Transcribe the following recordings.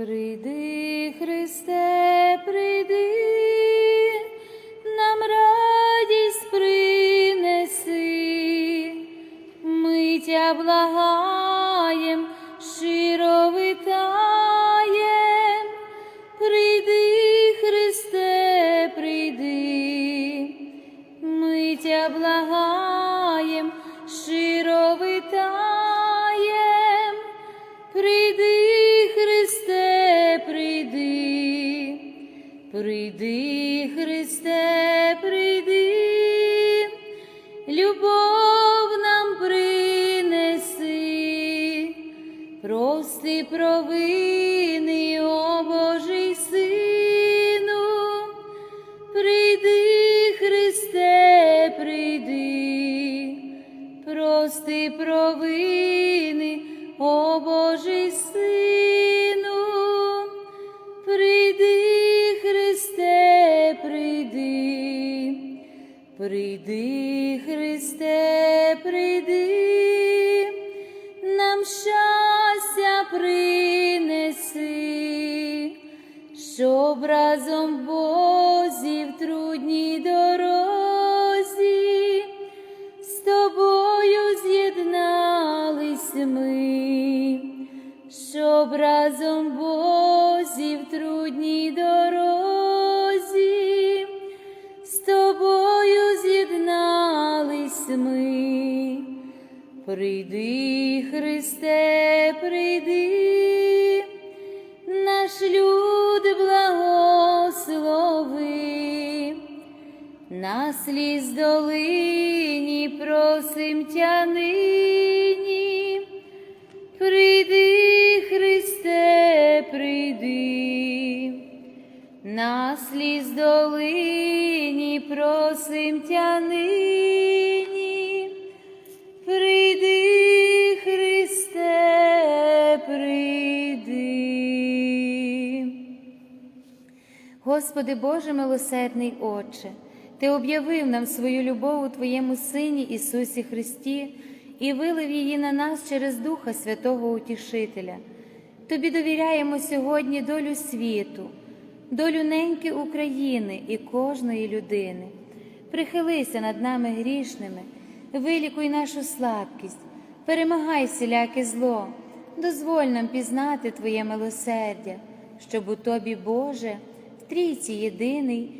Прийди, Христе, прийди, прийди, Христе, прийди, любов нам принеси, прости провини, щоб на сліз долині просим тя нині. Прийди, Христе, прийди, на сліз долині просим тя нині. Прийди, Христе, прийди. Господи Боже милосердний Отче, Ти об'явив нам свою любов у Твоєму Сині Ісусі Христі і вилив її на нас через Духа Святого Утішителя. Тобі довіряємо сьогодні долю світу, долю неньки України і кожної людини. Прихилися над нами грішними, вилікуй нашу слабкість, перемагай всіляке зло, дозволь нам пізнати Твоє милосердя, щоб у Тобі, Боже, в трійці єдиний,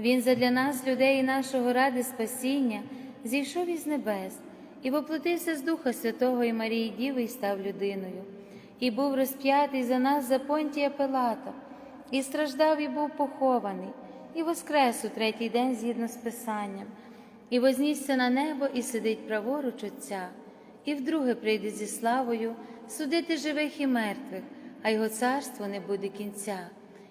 Він задля нас, людей і нашого ради спасіння, зійшов із небес і воплотився з Духа Святого і Марії Діви і став людиною, і був розп'ятий за нас за понтія Пилата, і страждав, і був похований, і воскрес у третій день згідно з Писанням, і вознісся на небо, і сидить праворуч Отця, і вдруге прийде зі славою судити живих і мертвих, а його царство не буде кінця,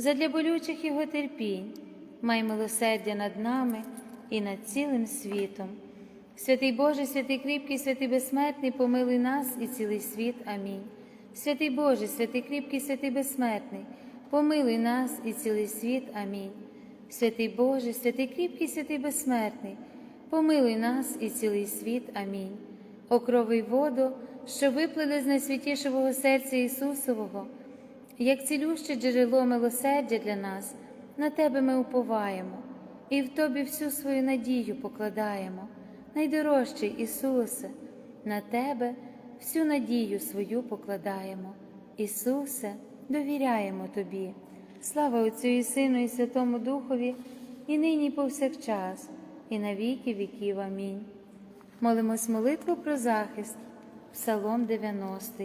Задля болючих Його терпінь, май милосердя над нами і над цілим світом. Святий Боже, святий кріпкий, святий безсмертний, помилуй нас і цілий світ. Амінь. Святий Боже, святий кріпкий, святий безсмертний, помилуй нас і цілий світ. Амінь. Святий Боже, святий кріпкий, святий безсмертний, помилуй нас і цілий світ. Амінь. О крови воду, що виплили з найсвятішого серця Ісусового, як цілюще джерело милосердя для нас, на Тебе ми уповаємо, і в Тобі всю свою надію покладаємо. Найдорожчий Ісусе, на Тебе всю надію свою покладаємо. Ісусе, довіряємо Тобі. Слава Отцю і Сину, і Святому Духові, і нині, і повсякчас, і на віки віків. Амінь. Молимось молитву про захист, Псалом 90.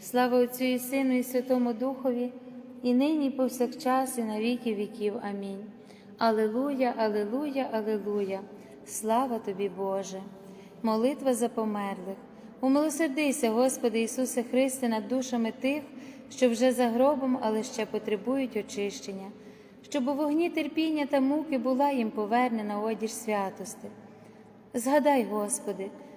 Слава Отцю і Сину, і Святому Духові, і нині, і повсякчас, і на віки віків. Амінь. Алилуя, Алилуя, Алилуя, слава тобі, Боже, молитва за померлих. Умилосердися, Господи Ісусе Христе, над душами тих, що вже за гробом, але ще потребують очищення щоб у вогні терпіння та муки була їм повернена одіж святости. Згадай, Господи,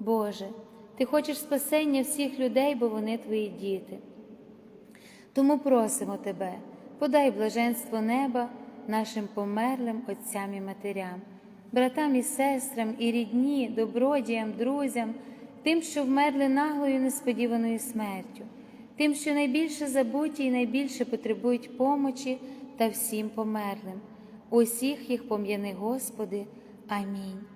Боже, Ти хочеш спасення всіх людей, бо вони Твої діти. Тому просимо Тебе, подай блаженство неба нашим померлим отцям і матерям, братам і сестрам, і рідні, добродіям, друзям, тим, що вмерли наглою несподіваною смертю тим, що найбільше забуті і найбільше потребують помочі та всім померлим. Усіх їх пом'яни, Господи. Амінь.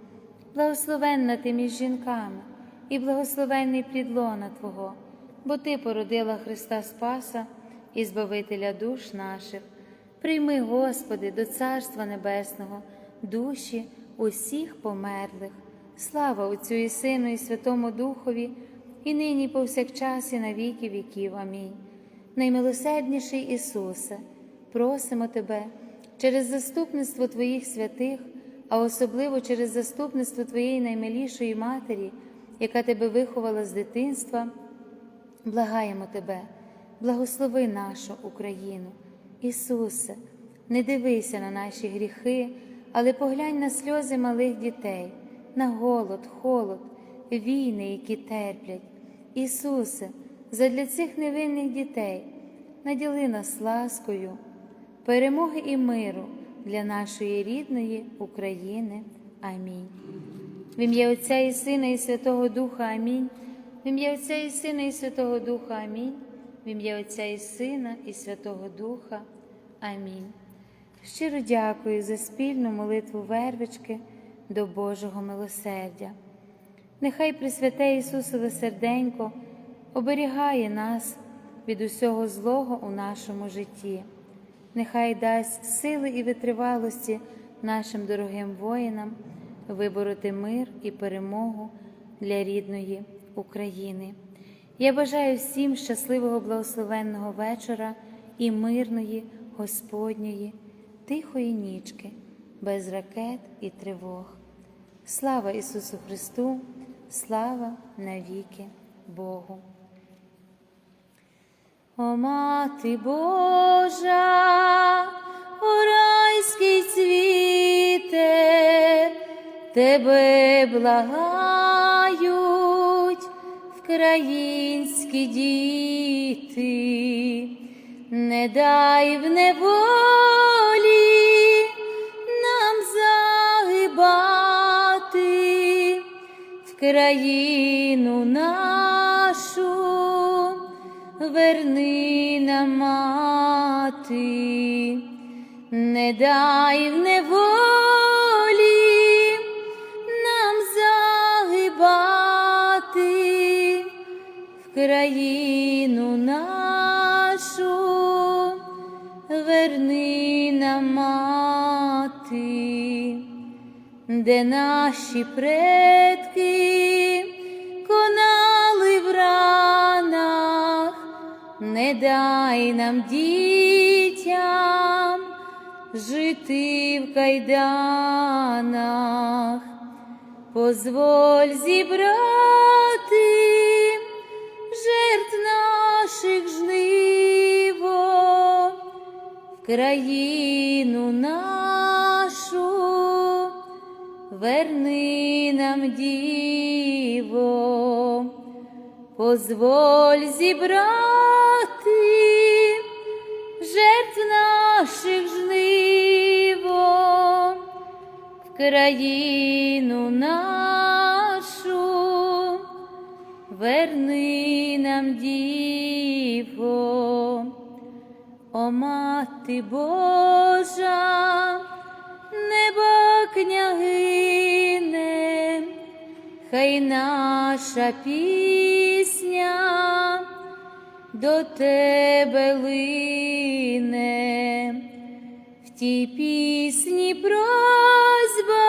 Благословенна ти між жінками, і благословенний плід лона Твого, бо Ти породила Христа Спаса і Збавителя душ наших. Прийми, Господи, до Царства Небесного, душі усіх померлих. Слава Отцю і Сину, і Святому Духові, і нині, і повсякчас, і на віки віків. Амінь. Наймилосердніший Ісусе, просимо Тебе через заступництво Твоїх святих, а особливо через заступництво Твоєї наймилішої Матері, яка Тебе виховала з дитинства, благаємо Тебе, благослови нашу Україну. Ісусе, не дивися на наші гріхи, але поглянь на сльози малих дітей, на голод, холод, війни, які терплять. Ісусе, задля цих невинних дітей наділи нас ласкою, перемоги і миру для нашої рідної України. Амінь. В ім'я Отця і Сина, і Святого Духа Амінь. В ім'я Отця і Сина, і Святого Духа Амінь. В ім'я Отця і Сина, і Святого Духа. Амінь. Щиро дякую за спільну молитву вервички до Божого милосердя. Нехай Пресвяте Ісусове серденько оберігає нас від усього злого у нашому житті. Нехай дасть сили і витривалості нашим дорогим воїнам вибороти мир і перемогу для рідної України. Я бажаю всім щасливого благословенного вечора і мирної Господньої, тихої нічки, без ракет і тривог. Слава Ісусу Христу, слава навіки Богу. О Мати Божа, о райський цвіте, тебе благають вкраїнські діти, не дай в неволі нам загибати в країну нашу верни нам мати, не дай в неволі нам загибати в країну нашу, верни нам мати, де наші предки дай нам дітям жити в кайданах, позволь зібрати жертв наших жниво в країну нашу, верни нам діво, позволь зібрати наших жниво в країну нашу, верни нам діво, о мати Божа, неба княгине, хай наша пісня до тебе лине, в тій пісні просьба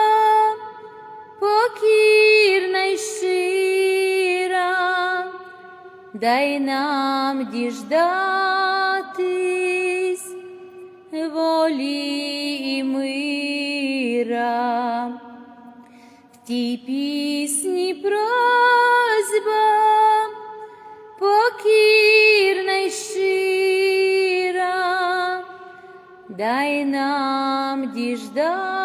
покірна й щира, дай нам діждатись волі і мира. В тій пісні нам діждатись